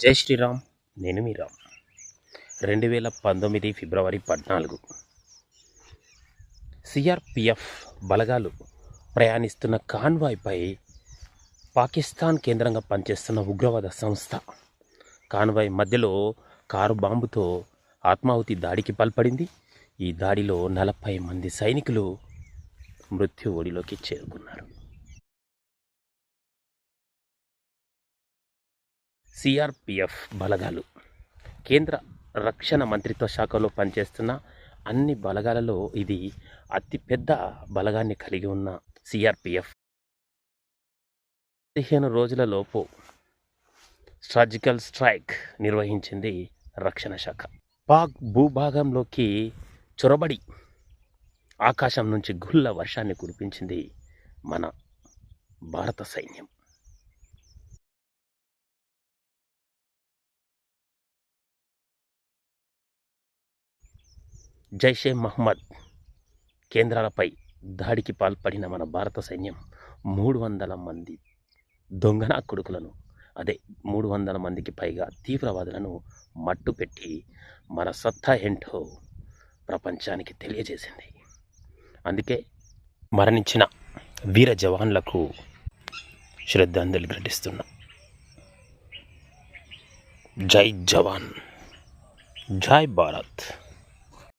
జై శ్రీరామ్. నేను మీ రామ్. రెండు వేల పంతొమ్మిది ఫిబ్రవరి పద్నాలుగు. సిఆర్పిఎఫ్ బలగాలు ప్రయాణిస్తున్న కాన్వాయ్పై పాకిస్తాన్ కేంద్రంగా పనిచేస్తున్న ఉగ్రవాద సంస్థ కాన్వాయ్ మధ్యలో కారు బాంబుతో ఆత్మాహుతి దాడికి పాల్పడింది. ఈ దాడిలో నలభై మంది సైనికులు మృత్యు ఒడిలోకి చేరుకున్నారు. సిఆర్పిఎఫ్ బలగాలు. కేంద్ర రక్షణ మంత్రిత్వ శాఖలో పనిచేస్తున్న అన్ని బలగాలలో ఇది అతిపెద్ద బలగాన్ని కలిగి ఉన్న సిఆర్పిఎఫ్. పదిహేను రోజులలోపు సర్జికల్ స్ట్రైక్ నిర్వహించింది రక్షణ శాఖ. పాక్ భూభాగంలోకి చొరబడి ఆకాశం నుంచి గుళ్ళ వర్షాన్ని కురిపించింది మన భారత సైన్యం. జైషే మహమ్మద్ కేంద్రాలపై దాడికి పాల్పడిన మన భారత సైన్యం మూడు వందల మంది దొంగన కొడుకులను అదే మూడు వందల మందికి పైగా తీవ్రవాదులను మట్టుపెట్టి మన సత్తా ఏంటో ప్రపంచానికి తెలియజేసింది. అందుకే మరణించిన వీర జవాన్లకు శ్రద్ధాంజలి ఘటిస్తున్నా. జై జవాన్. జై భారత్.